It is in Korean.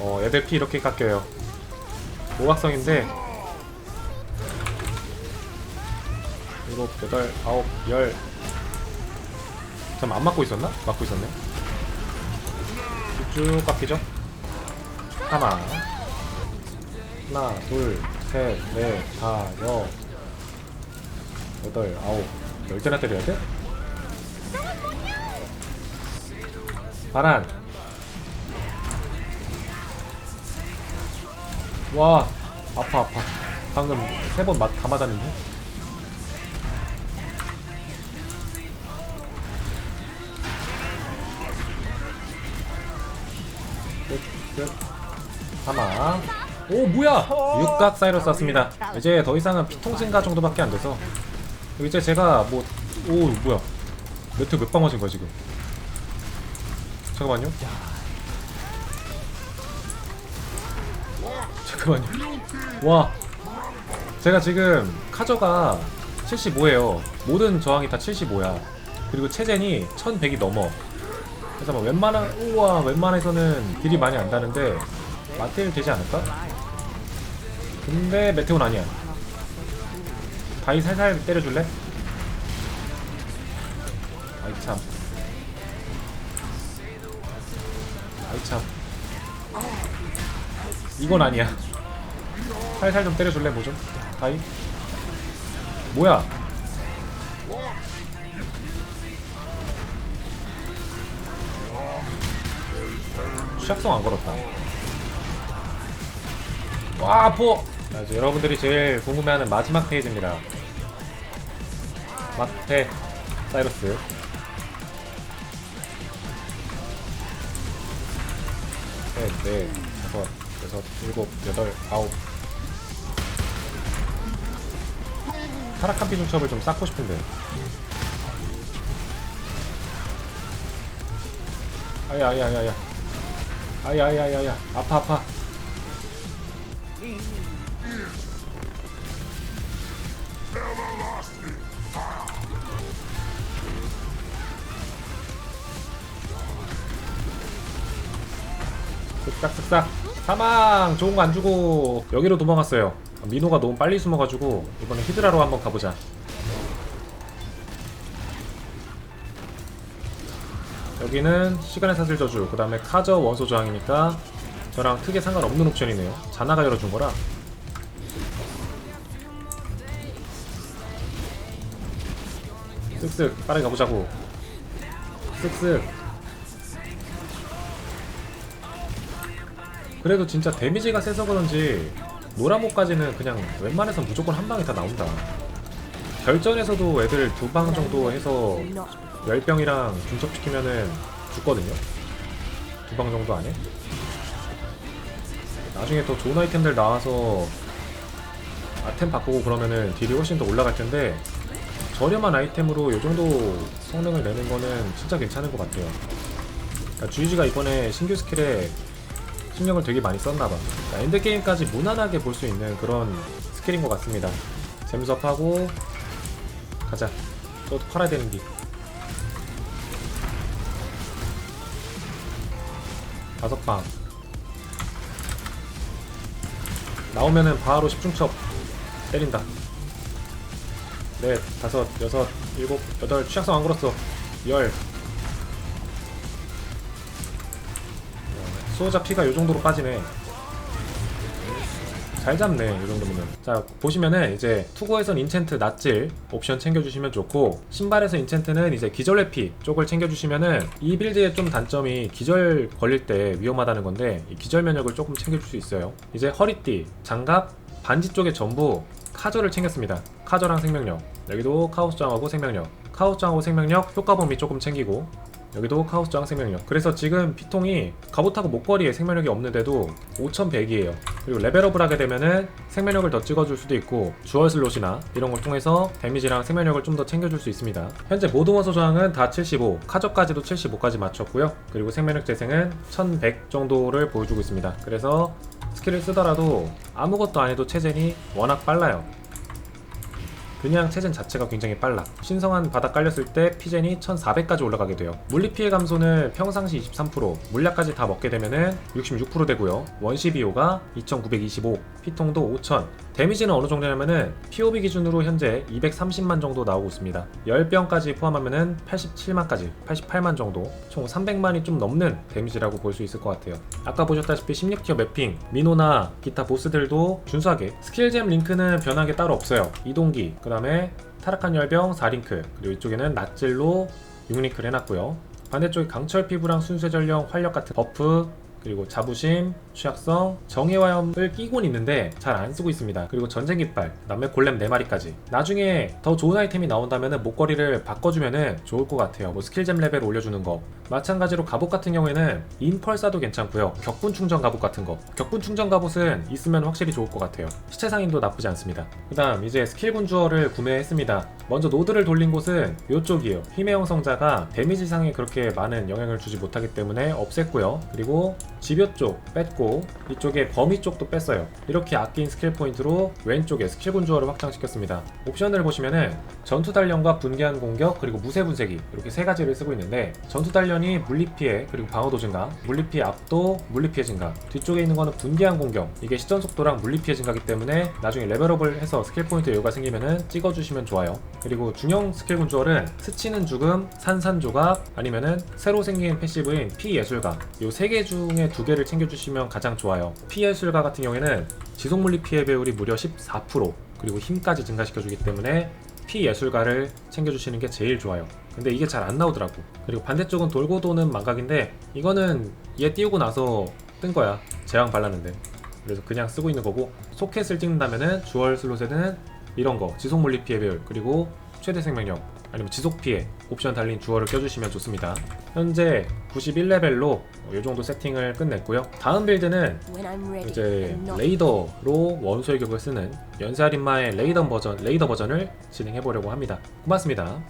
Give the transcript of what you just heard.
어 애들 피 이렇게 깎여요. 오각성인데 일곱 여덟 아홉 열. 잠깐 안 맞고 있었나? 맞고 있었네. 쭉 깎이죠? 하나. 하나 둘 셋 넷 다 여 여덟 아홉. 열 개나 때려야 돼? 반환 와 아파 아파. 방금 세 번 다 맞았는데? 끝끝. 하나. 오 뭐야? 육각 사이로 쐈습니다. 이제 더 이상은 피통 증가 정도밖에 안 돼서. 이제 제가 뭐 오 뭐야? 매트 몇방 맞은 거야 지금? 잠깐만요 잠깐만요. 와 제가 지금 카저가 75예요. 모든 저항이 다 75야. 그리고 체젠이 1100이 넘어. 그래서 뭐 웬만한 우와 웬만해서는 딜이 많이 안 다는데 마틸 되지 않을까? 근데 메테오는 아니야. 다이 살살 때려줄래? 아이 참. 아이 참. 이건 아니야 살살 좀 때려줄래 뭐좀? 다이? 뭐야? 취약성 안 걸었다. 와 자, 이제 여러분들이 제일 궁금해하는 마지막 페이지입니다. 마테 사이러스. 셋, 넷, 다섯, 여섯, 일곱, 여덟, 아홉 타락한 피중첩을 좀 쌓고 싶은데. 아야 아야 아야 아야. 아야 아야 아야 아야. 아파 아파. 쓱싹쓱싹. 사망! 좋은 거 안 주고 여기로 도망갔어요 민호가 너무 빨리 숨어가지고 이번에 히드라로 한번 가보자. 여기는 시간의 사슬 저주 그 다음에 카저 원소 저항이니까 저랑 크게 상관없는 옵션이네요. 자나가 열어준 거라. 쓱쓱 빠르게 가보자고. 쓱쓱. 그래도 진짜 데미지가 세서 그런지 노라모까지는 그냥 웬만해서 무조건 한 방에 다 나온다. 결전에서도 애들 두 방 정도 해서 열병이랑 중첩시키면은 죽거든요. 두 방 정도 안에. 나중에 더 좋은 아이템들 나와서 아템 바꾸고 그러면은 딜이 훨씬 더 올라갈 텐데 저렴한 아이템으로 이 정도 성능을 내는 거는 진짜 괜찮은 것 같아요. 그러니까 주이지가 이번에 신규 스킬에 신경을 되게 많이 썼나봐. 그러니까 엔드게임까지 무난하게 볼 수 있는 그런 스킬인 것 같습니다. 잼섭하고 가자. 저도 팔아야 되는데 다섯 방. 나오면은 바로 10중첩 때린다. 넷, 다섯, 여섯, 일곱, 여덟. 취약성 안 걸었어. 열 수호자 피가 요 정도로 빠지네. 잘 잡네 이 정도면은. 자 보시면은 이제 투고에선 인챈트 낫질 옵션 챙겨주시면 좋고 신발에서 인챈트는 이제 기절 회피 쪽을 챙겨주시면은 이 빌드의 좀 단점이 기절 걸릴 때 위험하다는 건데 이 기절 면역을 조금 챙겨줄 수 있어요. 이제 허리띠 장갑 반지 쪽에 전부 카저를 챙겼습니다. 카저랑 생명력. 여기도 카오스 장하고 생명력. 카오스 장하고 생명력 효과 범위 조금 챙기고 여기도 카오스 장 생명력. 그래서 지금 피통이 갑옷하고 목걸이에 생명력이 없는데도 5100이에요. 그리고 레벨업을 하게 되면은 생명력을 더 찍어줄 수도 있고 주얼 슬롯이나 이런 걸 통해서 데미지랑 생명력을 좀 더 챙겨줄 수 있습니다. 현재 모든 원소 저항은 다 75 카저까지도 75까지 맞췄고요. 그리고 생명력 재생은 1100 정도를 보여주고 있습니다. 그래서 스킬을 쓰더라도 아무것도 안 해도 체젠이 워낙 빨라요 그냥 체젠 자체가 굉장히 빨라. 신성한 바닥 깔렸을 때 피젠이 1400까지 올라가게 돼요. 물리 피해 감소는 평상시 23% 물약까지 다 먹게 되면은 66% 되고요. 원시 비호가 2925 피통도 5000 데미지는 어느 정도냐면은 POB 기준으로 현재 230만 정도 나오고 있습니다. 10병까지 포함하면은 87만까지 88만 정도 총 300만이 좀 넘는 데미지라고 볼 수 있을 것 같아요. 아까 보셨다시피 16티어 매핑 미노나 기타 보스들도 준수하게 스킬잼 링크는 변한 게 따로 없어요. 이동기 그 다음에 타락한 열병 4링크 그리고 이쪽에는 낫질로 6링크를 해놨고요. 반대쪽에 강철 피부랑 순수의 전령 활력 같은 버프 그리고 자부심, 취약성, 정예화염을 끼곤 있는데 잘 안 쓰고 있습니다. 그리고 전쟁 깃발, 남매 골렘 4마리까지. 나중에 더 좋은 아이템이 나온다면 목걸이를 바꿔주면 좋을 것 같아요. 뭐 스킬잼 레벨 올려주는 거. 마찬가지로 갑옷 같은 경우에는 인펄사도 괜찮고요. 격분 충전 갑옷 같은 거. 격분 충전 갑옷은 있으면 확실히 좋을 것 같아요. 시체 상인도 나쁘지 않습니다. 그 다음 이제 스킬 군 주어를 구매했습니다. 먼저 노드를 돌린 곳은 이쪽이에요. 힘의 형성자가 데미지 상에 그렇게 많은 영향을 주지 못하기 때문에 없앴고요. 그리고 집요 쪽 뺐고 이쪽에 범위 쪽도 뺐어요. 이렇게 아낀 스킬 포인트로 왼쪽에 스킬 군주어를 확장시켰습니다. 옵션을 보시면은 전투 단련과 분개한 공격 그리고 무쇠 분쇄기 이렇게 세 가지를 쓰고 있는데 전투 단련이 물리 피해 그리고 방어도 증가, 물리 피해 압도, 물리 피해 증가. 뒤쪽에 있는 거는 분개한 공격. 이게 시전 속도랑 물리 피해 증가기 때문에 나중에 레벨업을 해서 스킬 포인트 여유가 생기면은 찍어주시면 좋아요. 그리고 중형 스킬 군주얼은 스치는 죽음, 산산조각 아니면은 새로 생긴 패시브인 피 예술가 이세개 중에 두 개를 챙겨주시면 가장 좋아요. 피 예술가 같은 경우에는 지속 물리 피해 배율이 무려 14% 그리고 힘까지 증가시켜주기 때문에 피 예술가를 챙겨주시는 게 제일 좋아요. 근데 이게 잘 안 나오더라고. 그리고 반대쪽은 돌고 도는 망각인데 이거는 얘 띄우고 나서 뜬 거야. 제왕 발랐는데. 그래서 그냥 쓰고 있는 거고 소켓을 찍는다면은 주얼 슬롯에는 이런 거 지속 물리 피해 배율 그리고 최대 생명력 아니면 지속 피해 옵션 달린 주얼을 껴주시면 좋습니다. 현재 91레벨로 이 정도 세팅을 끝냈고요. 다음 빌드는. 이제 레이더로 원소 일격을 쓰는 연쇄 할인마의 레이더 버전 레이더 버전을 진행해 보려고 합니다. 고맙습니다.